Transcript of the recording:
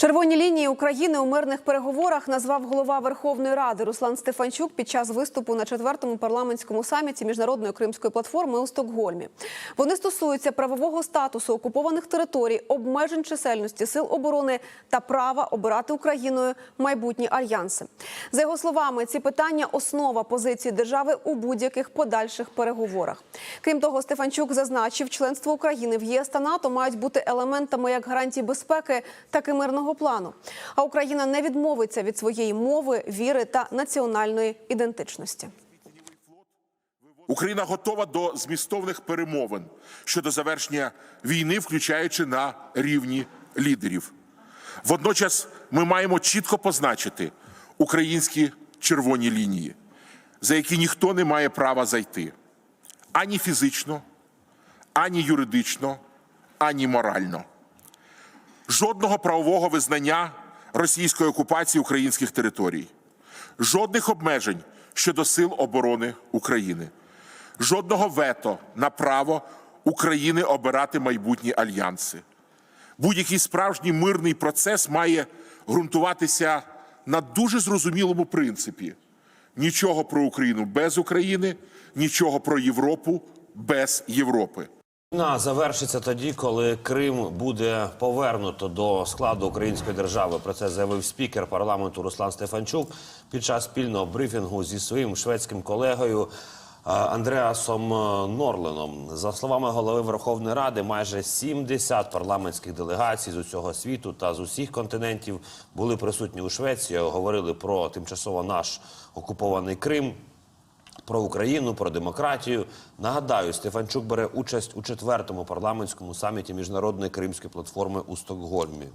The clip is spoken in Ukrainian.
Червоні лінії України у мирних переговорах назвав голова Верховної Ради Руслан Стефанчук під час виступу на четвертому парламентському саміті міжнародної кримської платформи у Стокгольмі. Вони стосуються правового статусу окупованих територій, обмежень чисельності сил оборони та права обирати Україною майбутні альянси. За його словами, ці питання основа позиції держави у будь-яких подальших переговорах. Крім того, Стефанчук зазначив, членство України в ЄС та НАТО мають бути елементами як гарантії безпеки, так і мирного плану. А Україна не відмовиться від своєї мови, віри та національної ідентичності. Україна готова до змістовних перемовин щодо завершення війни, включаючи на рівні лідерів. Водночас ми маємо чітко позначити українські червоні лінії, за які ніхто не має права зайти ані фізично, ані юридично, ані морально. Жодного правового визнання російської окупації українських територій, жодних обмежень щодо сил оборони України, жодного вето на право України обирати майбутні альянси. Будь-який справжній мирний процес має ґрунтуватися на дуже зрозумілому принципі: нічого про Україну без України, нічого про Європу без Європи. Війна завершиться тоді, коли Крим буде повернуто до складу української держави. Про це заявив спікер парламенту Руслан Стефанчук під час спільного брифінгу зі своїм шведським колегою е, Андреасом е, Норленом. За словами голови Верховної Ради, майже 70 парламентських делегацій з усього світу та з усіх континентів були присутні у Швеції. Говорили про тимчасово наш окупований Крим про Україну, про демократію. Нагадаю, Стефанчук бере участь у четвертому парламентському саміті міжнародної кримської платформи у Стокгольмі.